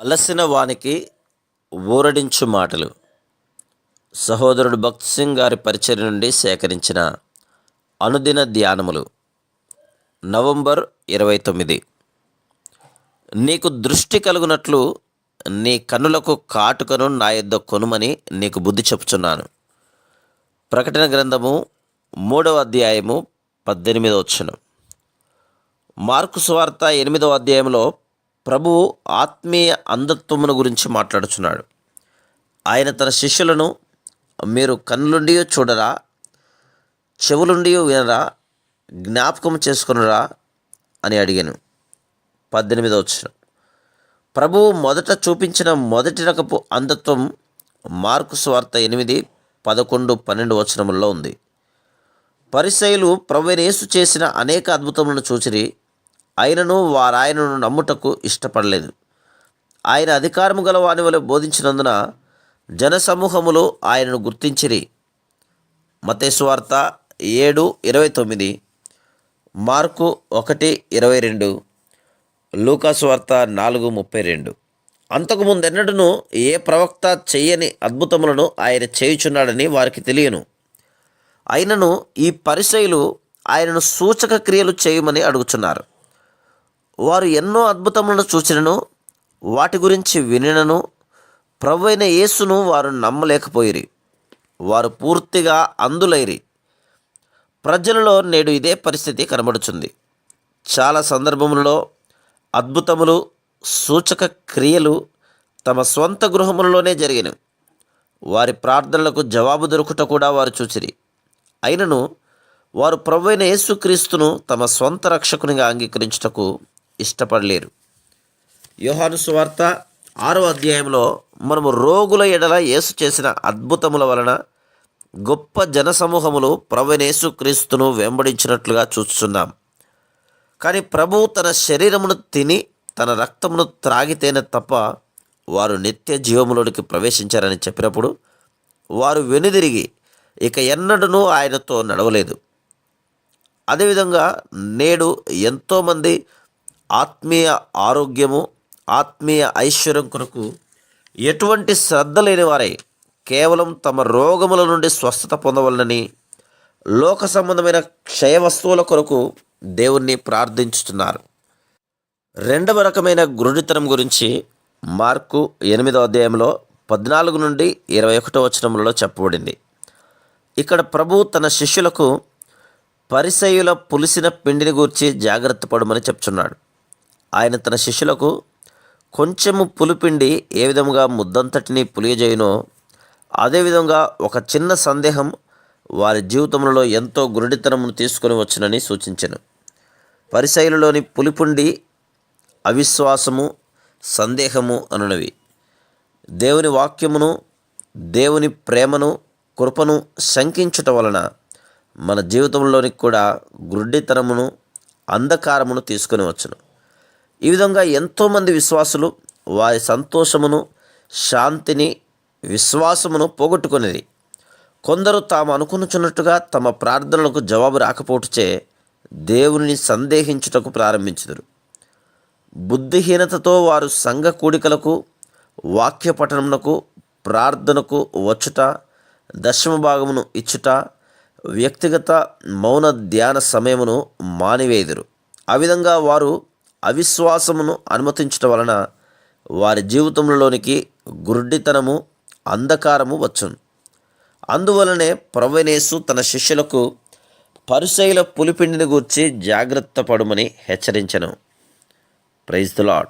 అలసిన వానికి ఊరడించు మాటలు. సహోదరుడు భక్త్ సింగ్ గారి పరిచయం నుండి సేకరించిన అనుదిన ధ్యానములు. నవంబర్ ఇరవై తొమ్మిది. నీకు దృష్టి కలుగునట్లు నీ కన్నులకు కాటుకను నా యొద్ద కొనుమని నీకు బుద్ధి చెప్పుచున్నాను. ప్రకటన గ్రంథము మూడవ అధ్యాయము పద్దెనిమిదవ వచ్చును మార్కు స్వార్త ఎనిమిదవ అధ్యాయంలో ప్రభువు ఆత్మీయ అంధత్వమును గురించి మాట్లాడుచున్నాడు. ఆయన తన శిష్యులను మీరు కన్నులుండి చూడరా చెవులుండి వినరా జ్ఞాపకం చేసుకునరా అని అడిగాను. పద్దెనిమిదవ వచ్చిన ప్రభువు మొదట చూపించిన మొదటి రకపు అంధత్వం మార్కు స్వార్త ఎనిమిది పదకొండు పన్నెండు వచనముల్లో ఉంది. పరిసయులు ప్రభువైన యేసు చేసిన అనేక అద్భుతములను చూచిరి ఆయనను వారాయనను నమ్ముటకు ఇష్టపడలేదు. ఆయన అధికారము గల వాని వలె బోధించినందున జనసమూహములు ఆయనను గుర్తించిరి. మతేశ్వార్త ఏడు ఇరవై తొమ్మిది. మార్కు ఒకటి ఇరవై రెండు. లూకాసు వార్త నాలుగు ముప్పై రెండు. అంతకుముందెన్నడూ ఏ ప్రవక్త చెయ్యని అద్భుతములను ఆయన చేయుచున్నాడని వారికి తెలియను. అయినను ఈ పరిశైలు ఆయనను సూచక క్రియలు చేయమని అడుగుచున్నారు. వారు ఎన్నో అద్భుతములను చూచినను వాటి గురించి వినినను ప్రభు అయిన యేసును వారు నమ్మలేకపోయిరి. వారు పూర్తిగా అందులైరి. ప్రజలలో నేడు ఇదే పరిస్థితి కనబడుచుంది. చాలా సందర్భములలో అద్భుతములు సూచక క్రియలు తమ స్వంత గృహములలోనే జరిగినవి వారి ప్రార్థనలకు జవాబు దొరుకుట కూడా వారు చూచిరి. అయినను వారు ప్రభు అయిన యేసుక్రీస్తును తమ స్వంత రక్షకునిగా అంగీకరించుటకు ఇష్టపడలేరు. యోహాను సువార్త ఆరో అధ్యాయంలో మనము రోగుల ఎడల యేసు చేసిన అద్భుతముల వలన గొప్ప జనసమూహములు ప్రవణేసు క్రీస్తును వెంబడించినట్లుగా చూస్తున్నాం. కానీ ప్రభువు తన శరీరమును తిని తన రక్తమును త్రాగితేనే తప్ప వారు నిత్య జీవములోనికి ప్రవేశించారని చెప్పినప్పుడు వారు వెనుదిరిగి ఇక ఎన్నడూ ఆయనతో నడవలేదు. అదేవిధంగా నేడు ఎంతోమంది ఆత్మీయ ఆరోగ్యము ఆత్మీయ ఐశ్వర్యం కొరకు ఎటువంటి శ్రద్ధ లేని వారే కేవలం తమ రోగముల నుండి స్వస్థత పొందవలనని లోక సంబంధమైన క్షయ వస్తువుల కొరకు దేవుణ్ణి ప్రార్థించుతున్నారు రెండవ రకమైన గురుడితనం గురించి మార్కు ఎనిమిదో అధ్యాయంలో పద్నాలుగు నుండి ఇరవై ఒకటో వచనములలో చెప్పబడింది. ఇక్కడ ప్రభు తన శిష్యులకు పరిసయుల పులిసిన పిండిని గూర్చి జాగ్రత్త పడమని చెప్తున్నాడు ఆయన తన శిష్యులకు కొంచెము పులిపిండి ఏ విధముగా ముద్దంతటిని పులియజేయునో అదేవిధంగా ఒక చిన్న సందేహం వారి జీవితంలో ఎంతో గురుడితనమును తీసుకొని వచ్చునని సూచించను. పరిశైలలోని పులిపుండి అవిశ్వాసము సందేహము అనునవి. దేవుని వాక్యమును దేవుని ప్రేమను కృపను శంకించుట వలన మన జీవితంలోనికి కూడా గుడ్డితనమును అంధకారమును తీసుకొని వచ్చును. ఈ విధంగా ఎంతోమంది విశ్వాసులు వారి సంతోషమును శాంతిని విశ్వాసమును పోగొట్టుకునేది. కొందరు తాము అనుకునుచున్నట్టుగా తమ ప్రార్థనలకు జవాబు రాకపోటుచే దేవుని సందేహించుటకు ప్రారంభించుదురు. బుద్ధిహీనతతో వారు సంఘ కూడికలకు వాక్య పఠనమునకు ప్రార్థనకు వచ్చుట దశమ భాగమును ఇచ్చుట వ్యక్తిగత మౌన ధ్యాన సమయమును మానివేదురు. ఆ విధంగా వారు అవిశ్వాసమును అనుమతించటం వలన వారి జీవితంలోనికి గుర్డితనము అంధకారము వచ్చును. అందువలనే ప్రవణేసు తన శిష్యులకు పరిశైల పులిపిండిని గూర్చి జాగ్రత్త పడుమని హెచ్చరించను. Praise the Lord